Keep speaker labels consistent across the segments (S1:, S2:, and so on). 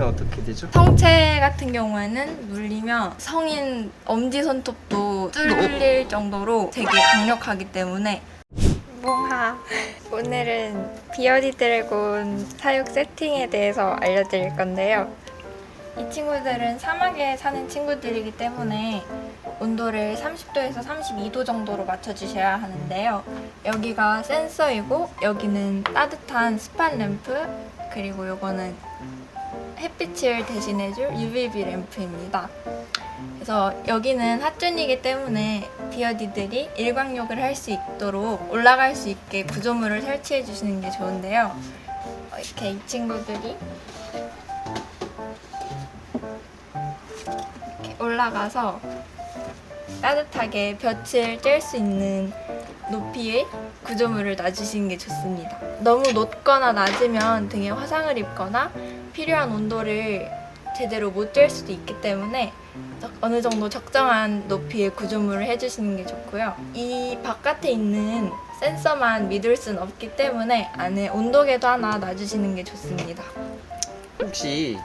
S1: 물리면 어떻게 되죠?
S2: 성체 같은 경우에는 물리면 성인 엄지 손톱도 뚫릴 정도로 되게 강력하기 때문에 몽하 오늘은 비어디 드래곤 사육 세팅에 대해서 알려드릴 건데요. 이 친구들은 사막에 사는 친구들이기 때문에 온도를 30도에서 32도 정도로 맞춰주셔야 하는데요. 여기가 센서이고 여기는 따뜻한 스팟 램프 그리고 요거는 햇빛을 대신해줄 UVB 램프입니다. 그래서 여기는 핫존이기 때문에 비어디들이 일광욕을 할 수 있도록 올라갈 수 있게 구조물을 설치해 주시는 게 좋은데요. 어, 이렇게 이 친구들이 이렇게 올라가서 따뜻하게 볕을 쬐을 수 있는 높이의 구조물을 놔주시는 게 좋습니다. 너무 높거나 낮으면 등에 화상을 입거나 필요한 온도를 제대로 못 잴 수도 있기 때문에 적- 어느 정도 적정한 높이의 구조물을 해주시는 게 좋고요. 이 바깥에 있는 센서만 믿을 순 없기 때문에 안에 온도계도 하나 놔주시는 게 좋습니다.
S1: 혹시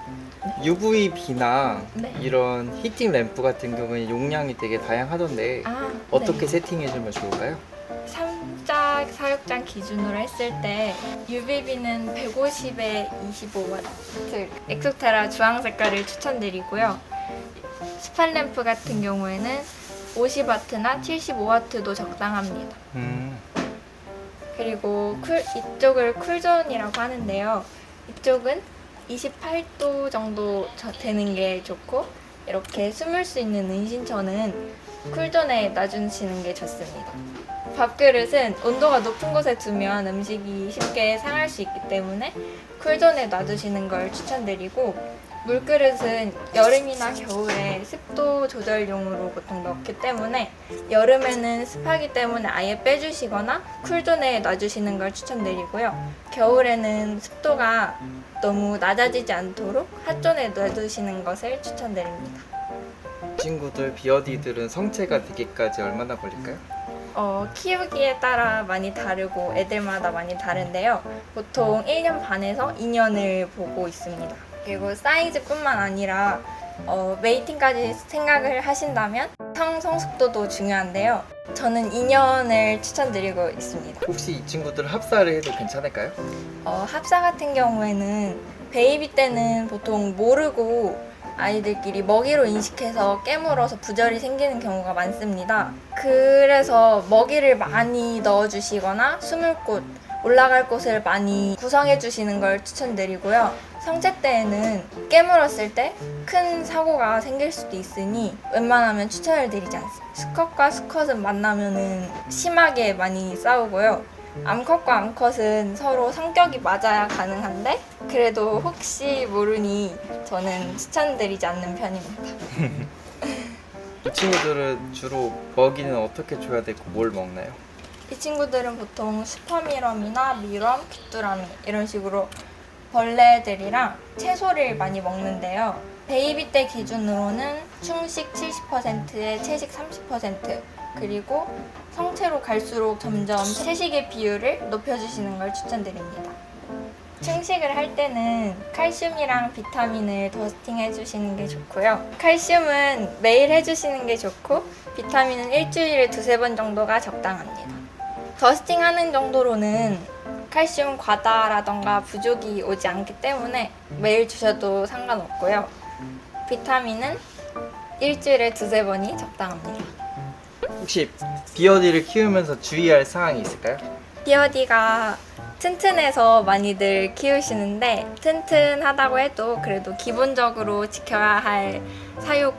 S1: UVB나
S2: 네.
S1: 이런 히팅 램프 같은 경우에 용량이 되게 다양하던데
S2: 아,
S1: 어떻게
S2: 네.
S1: 세팅해주면 좋을까요?
S2: 삼자 사육장 기준으로 했을 때 UVB는 150에 25W 엑소테라 주황 색깔을 추천드리고요. 스팔 램프 같은 경우에는 50W나 75W도 적당합니다.
S1: 음,
S2: 그리고 쿨, 이쪽을 쿨존이라고 하는데요. 이쪽은 28도 정도 저- 되는 게 좋고 이렇게 숨을 수 있는 은신처는 쿨존에 놔주시는 게 좋습니다. 밥그릇은 온도가 높은 곳에 두면 음식이 쉽게 상할 수 있기 때문에 쿨존에 놔두시는 걸 추천드리고 물그릇은 여름이나 겨울에 습도 조절용으로 보통 넣기 때문에 여름에는 습하기 때문에 아예 빼주시거나 쿨존에 놔주시는 걸 추천드리고요. 겨울에는 습도가 너무 낮아지지 않도록 핫존에 놔두시는 것을 추천드립니다.
S1: 친구들 비어디들은 성체가 되기까지 얼마나 걸릴까요?
S2: 어, 키우기에 따라 많이 다르고 애들마다 많이 다른데요. 보통 1년 반에서 2년을 보고 있습니다. 그리고 사이즈뿐만 아니라 어, 메이팅까지 생각을 하신다면 성 성숙도도 중요한데요. 저는 2년을 추천드리고 있습니다.
S1: 혹시 이 친구들 합사를 해도 괜찮을까요?
S2: 어, 합사 같은 경우에는 베이비 때는 보통 모르고 아이들끼리 먹이로 인식해서 깨물어서 부절이 생기는 경우가 많습니다. 그래서 먹이를 많이 넣어주시거나 숨을 곳, 올라갈 곳을 많이 구성해 주시는 걸 추천드리고요. 성체 때에는 깨물었을 때 큰 사고가 생길 수도 있으니 웬만하면 추천을 드리지 않습니다. 수컷과 수컷은 만나면은 심하게 많이 싸우고요. 암컷과 암컷은 서로 성격이 맞아야 가능한데 그래도 혹시 모르니 저는 추천드리지 않는 편입니다.
S1: 이 친구들은 주로 먹이는 어떻게 줘야 되고 뭘 먹나요?
S2: 이 친구들은 보통 슈퍼미럼이나 미럼, 귀뚜라미 이런 식으로 벌레들이랑 채소를 많이 먹는데요. 베이비 때 기준으로는 충식 70%에 채식 30% 그리고 성체로 갈수록 점점 채식의 비율을 높여주시는 걸 추천드립니다. 충식을 할 때는 칼슘이랑 비타민을 더스팅 해주시는 게 좋고요. 칼슘은 매일 해주시는 게 좋고 비타민은 일주일에 두세 번 정도가 적당합니다. 더스팅 하는 정도로는 칼슘 과다라던가 부족이 오지 않기 때문에 매일 주셔도 상관없고요. 비타민은 일주일에 두세 번이 적당합니다.
S1: 혹시 비어디를 키우면서 주의할 사항이 있을까요?
S2: 비어디가 튼튼해서 많이들 키우시는데 튼튼하다고 해도 그래도 기본적으로 지켜야 할 사육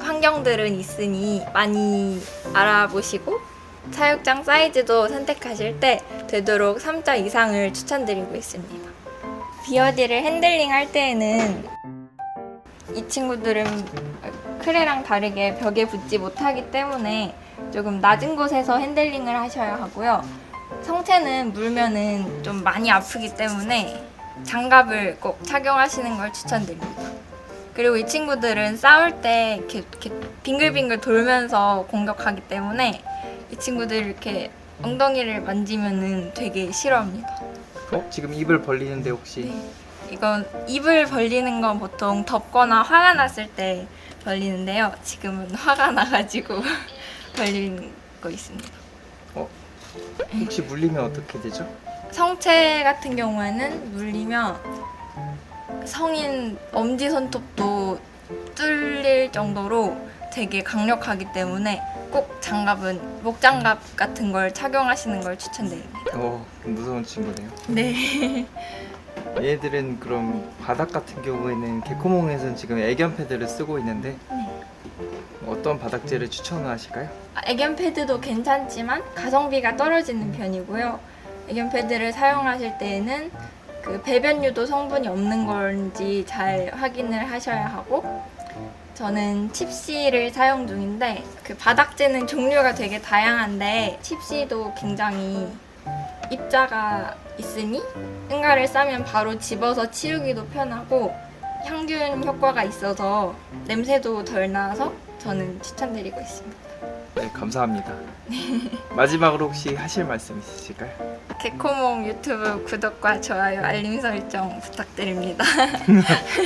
S2: 환경들은 있으니 많이 알아보시고 사육장 사이즈도 선택하실 때 되도록 3자 이상을 추천드리고 있습니다. 비어디를 핸들링 할 때에는 이 친구들은 크레랑 다르게 벽에 붙지 못하기 때문에 조금 낮은 곳에서 핸들링을 하셔야 하고요. 성체는 물면은 좀 많이 아프기 때문에 장갑을 꼭 착용하시는 걸 추천드립니다. 그리고 이 친구들은 싸울 때 이렇게, 이렇게 빙글빙글 돌면서 공격하기 때문에 이 친구들 이렇게 엉덩이를 만지면은 되게 싫어합니다.
S1: 어? 지금 입을 벌리는데 혹시
S2: 네. 이건 입을 벌리는 건 보통 덥거나 화가 났을 때 벌리는데요. 지금은 화가 나가지고 벌리고 있습니다.
S1: 혹시 물리면 어떻게 되죠?
S2: 성체 같은 경우에는 물리면 성인 엄지 손톱도 뚫릴 정도로 되게 강력하기 때문에 꼭 장갑은 목장갑 같은 걸 착용하시는 걸 추천드립니다.
S1: 어 무서운 친구네요.
S2: 네.
S1: 얘들은 그럼 바닥 같은 경우에는 개코몽에서는 지금 애견 패드를 쓰고 있는데
S2: 네.
S1: 어떤 바닥재를 추천하실까요?
S2: 아, 애견 패드도 괜찮지만 가성비가 떨어지는 편이고요. 애견 패드를 사용하실 때에는 그 배변 유도 성분이 없는 건지 잘 확인을 하셔야 하고 저는 칩시를 사용 중인데 그 바닥재는 종류가 되게 다양한데 칩시도 굉장히 입자가 있으니 응가를 싸면 바로 집어서 치우기도 편하고 향균 효과가 있어서 냄새도 덜 나서 저는 추천드리고 있습니다.
S1: 네 감사합니다. 마지막으로 혹시 하실 말씀 있으실까요?
S2: 개코몽 유튜브 구독과 좋아요, 알림 설정 부탁드립니다.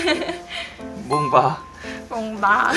S1: 몽바
S2: 몽바.